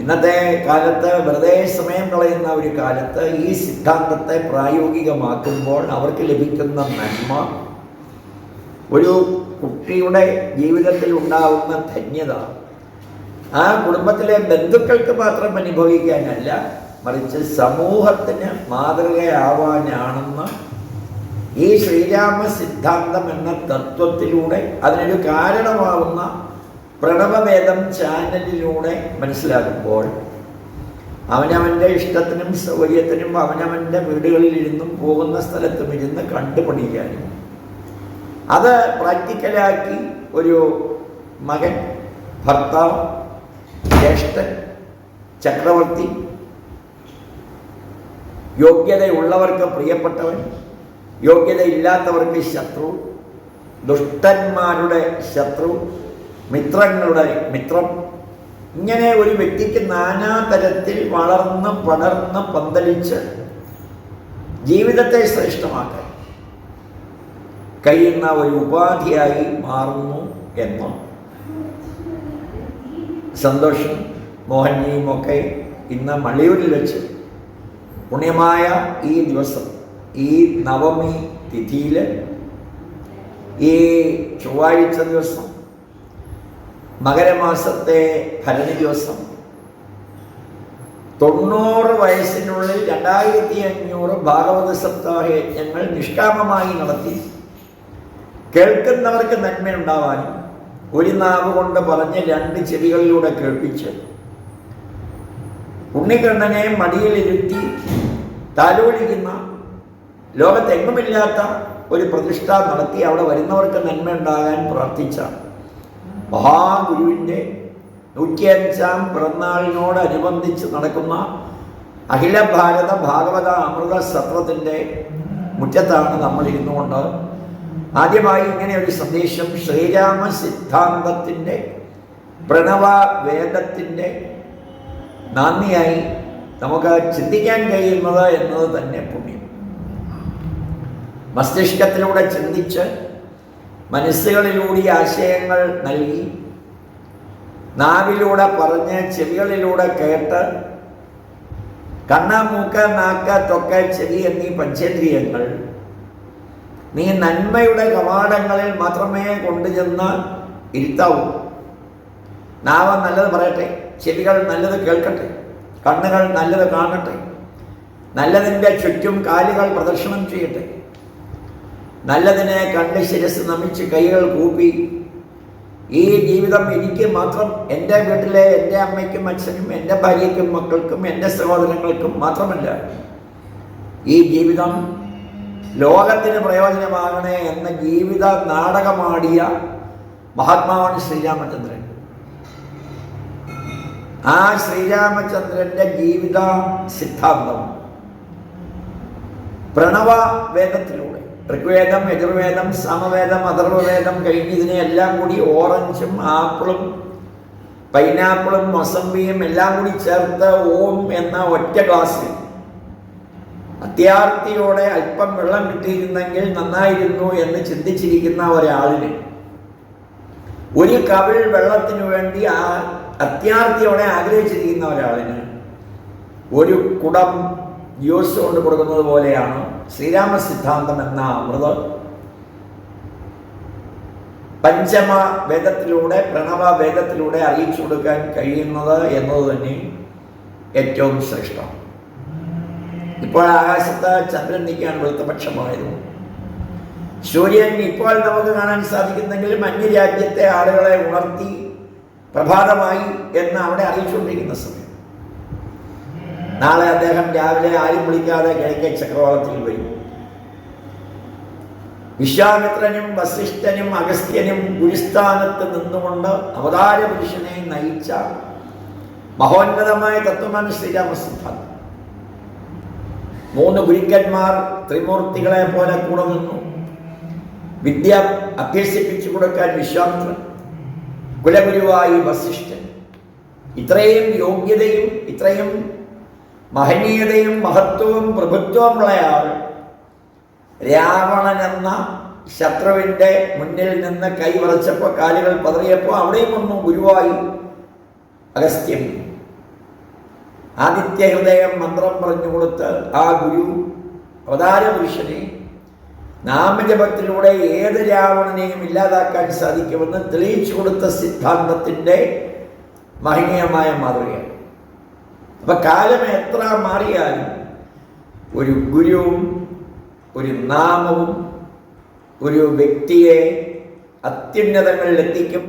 ഇന്നത്തെ കാലത്ത് വെറുതെ സമയം കളയുന്ന ഒരു കാലത്ത് ഈ സിദ്ധാന്തത്തെ പ്രായോഗികമാക്കുമ്പോൾ അവർക്ക് ലഭിക്കുന്ന നന്മ ഒരു കുട്ടിയുടെ ജീവിതത്തിൽ ഉണ്ടാവുന്ന ധന്യത. ആ കുടുംബത്തിലെ ബന്ധുക്കൾക്ക് മാത്രം അനുഭവിക്കാനല്ല മറിച്ച് സമൂഹത്തിന് മാതൃകയാവാനാണെന്ന് ഈ ശ്രീരാമ സിദ്ധാന്തം എന്ന തത്വത്തിലൂടെ അതിനൊരു കാരണമാവുന്ന പ്രണവവേദം ചാനലിലൂടെ മനസ്സിലാക്കുമ്പോൾ അവനവന്റെ ഇഷ്ടത്തിനും സൗകര്യത്തിനും അവനവന്റെ വീടുകളിൽ ഇരുന്നും പോകുന്ന സ്ഥലത്തും ഇരുന്ന് കണ്ടുപഠിക്കാനും അത് പ്രാക്ടിക്കലാക്കി ഒരു മകൻ ഭർത്താവ് ജ്യേഷ്ഠൻ ചക്രവർത്തി യോഗ്യതയുള്ളവർക്ക് പ്രിയപ്പെട്ടവൻ യോഗ്യതയില്ലാത്തവർക്ക് ശത്രു ദുഷ്ടന്മാരുടെ ശത്രു മിത്രങ്ങളുടെ മിത്രം. ഇങ്ങനെ ഒരു വ്യക്തിക്ക് നാനാതരത്തിൽ വളർന്ന് പടർന്ന് പന്തലിച്ച് ജീവിതത്തെ ശ്രേഷ്ഠമാക്കാൻ കഴിയുന്ന ഒരു ഉപാധിയായി മാറുന്നു എന്ന്. സന്തോഷം മോഹൻജിയും ഒക്കെ ഇന്ന് മള്ളിയൂരിൽ വെച്ച് പുണ്യമായ ഈ ദിവസം ഈ നവമി തിഥിയിൽ ഈ ചൊവ്വാഴ്ച ദിവസം മകരമാസത്തെ ഭരണി ദിവസം. തൊണ്ണൂറ് വയസ്സിനുള്ളിൽ രണ്ടായിരത്തി അഞ്ഞൂറ് ഭാഗവത സപ്താഹ യജ്ഞങ്ങൾ നിഷ്കാമമായി നടത്തി. കേൾക്കുന്നവർക്ക് നന്മയുണ്ടാവാനും ഒരു നാവ് കൊണ്ട് പറഞ്ഞ് രണ്ട് ചെവികളിലൂടെ കേൾപ്പിച്ച്. ഉണ്ണിക്കണ്ണനെ മടിയിലിരുത്തി താലോലിക്കുന്ന ലോകത്തെങ്ങുമില്ലാത്ത ഒരു പ്രതിഷ്ഠ നടത്തി അവിടെ വരുന്നവർക്ക് നന്മ ഉണ്ടാകാൻ പ്രാർത്ഥിച്ച മഹാഗുരുവിന്റെ നൂറ്റിയഞ്ചാം പിറന്നാളിനോടനുബന്ധിച്ച് നടക്കുന്ന അഖില ഭാരത ഭാഗവത അമൃത സത്രത്തിന്റെ മുറ്റത്താണ് നമ്മൾ ഇരുന്നുകൊണ്ട് ആദ്യമായി ഇങ്ങനെ ഒരു സന്ദേശം ശ്രീരാമ സിദ്ധാന്തത്തിന്റെ പ്രണവ വേദത്തിന്റെ നന്ദിയായി നമുക്ക് ചിന്തിക്കാൻ കഴിയുന്നത് എന്നത് തന്നെ പുണ്യം. മസ്തിഷ്കത്തിലൂടെ ചിന്തിച്ച് മനസ്സുകളിലൂടെ ആശയങ്ങൾ നൽകി. നാവിലൂടെ പറഞ്ഞ് ചെവികളിലൂടെ കേട്ട് കണ്ണ മൂക്ക നാക്ക തൊക്ക ചെവി എന്നീ പഞ്ചേന്ദ്രിയങ്ങൾ നീ നന്മയുടെ കവാടങ്ങളിൽ മാത്രമേ കൊണ്ടുചെന്ന് ഇരുത്താവൂ. നാവ നല്ലത് പറയട്ടെ ചെവികൾ നല്ലത് കേൾക്കട്ടെ കണ്ണുകൾ നല്ലത് കാണട്ടെ നല്ലതിന്റെ ചുറ്റും കാലുകൾ പ്രദർശനം ചെയ്യട്ടെ. നല്ലതിനെ കണ്ട് ശിരസ് നമിച്ച് കൈകൾ കൂപ്പി. ഈ ജീവിതം എനിക്ക് മാത്രം എന്റെ വീട്ടിലെ എന്റെ അമ്മയ്ക്കും അച്ഛനും എന്റെ ഭാര്യയ്ക്കും മക്കൾക്കും എന്റെ സഹോദരങ്ങൾക്കും മാത്രമല്ല ഈ ജീവിതം ലോകത്തിന് പ്രയോജനമാകണേ എന്ന ജീവിത നാടകമാടിയ മഹാത്മാവാണ് ശ്രീരാമചന്ദ്രൻ. ആ ശ്രീരാമചന്ദ്രന്റെ ജീവിത സിദ്ധാന്തം പ്രണവ വേദത്തിലൂടെ ഋഗ്വേദം യജുർവേദം സമവേദം അഥർവവേദം കഴിഞ്ഞ് ഇതിനെല്ലാം കൂടി ഓറഞ്ചും ആപ്പിളും പൈനാപ്പിളും മൊസമ്പിയും എല്ലാം കൂടി ചേർത്ത് ഓം എന്ന ഒറ്റ ഗ്ലാസ് അത്യാർത്തിയോടെ അല്പം വെള്ളം കിട്ടിയിരുന്നെങ്കിൽ നന്നായിരുന്നു എന്ന് ചിന്തിച്ചിരിക്കുന്ന ഒരാളിന്. ഒരു കവിൾ വെള്ളത്തിനു വേണ്ടി ആ അത്യാർത്തിയോടെ ആഗ്രഹിച്ചിരിക്കുന്ന ഒരാളിന് ഒരു കുടം ജ്യൂസ് കൊണ്ട് കൊടുക്കുന്നത് പോലെയാണ് ശ്രീരാമ സിദ്ധാന്തം എന്ന അമൃത് പഞ്ചമ വേദത്തിലൂടെ പ്രണവ വേദത്തിലൂടെ അറിയിച്ചു കൊടുക്കാൻ കഴിയുന്നത് എന്നത് തന്നെ ഏറ്റവും ശ്രേഷ്ഠം. ഇപ്പോൾ ആകാശത്ത് ചന്ദ്രൻ നിൽക്കാൻ വൃത്തപക്ഷമായിരുന്നു സൂര്യൻ ഇപ്പോൾ നമുക്ക് കാണാൻ സാധിക്കുന്നെങ്കിലും അന്യരാജ്യത്തെ ആളുകളെ ഉണർത്തി പ്രഭാതമായി എന്ന് അവിടെ അറിയിച്ചുകൊണ്ടിരിക്കുന്ന സമയം. നാളെ അദ്ദേഹം രാവിലെ ആരും വിളിക്കാതെ കിഴക്കേ ചക്രവാളത്തിൽ വരും. വിശ്വാമിത്രനും വസിഷ്ഠനും അഗസ്ത്യനും ഗുരുസ്ഥാനത്ത് നിന്നുകൊണ്ട് അവതാര പുരുഷനെ നയിച്ച മഹോന്നതമായ തത്വമാണ് ശ്രീരാമസിദ്ധാന്തം മൂന്ന് ഗുരുക്കന്മാർ ത്രിമൂർത്തികളെ പോലെ കൂടെ നിന്നു. വിദ്യ അഭ്യസിപ്പിച്ചു കൊടുക്കാൻ വിശ്വാമിത്രൻ കുലഗുരുവായി വസിഷ്ഠൻ. ഇത്രയും യോഗ്യതയും ഇത്രയും മഹനീയതയും മഹത്വവും പ്രഭുത്വമുള്ളയാൾ രാവണൻ എന്ന ശത്രുവിന്റെ മുന്നിൽ നിന്ന് കൈവറച്ചപ്പോൾ കാലുകൾ പതറിയപ്പോൾ അവിടെയും വന്നു ഗുരുവായി. അഗസ്ത്യം. ആദിത്യ ഹൃദയം മന്ത്രം പറഞ്ഞു കൊടുത്ത് ആ ഗുരു അവതാര പുരുഷനെ നാമജപത്തിലൂടെ ഏത് രാവണനെയും ഇല്ലാതാക്കാൻ സാധിക്കുമെന്ന് തെളിയിച്ചു കൊടുത്ത സിദ്ധാന്തത്തിന്റെ മഹനീയമായ മാതൃകയാണ്. അപ്പൊ കാലം എത്ര മാറിയാലും ഒരു ഗുരുവും ഒരു നാമവും ഒരു വ്യക്തിയെ അത്യുന്നതങ്ങളിൽ എത്തിക്കും.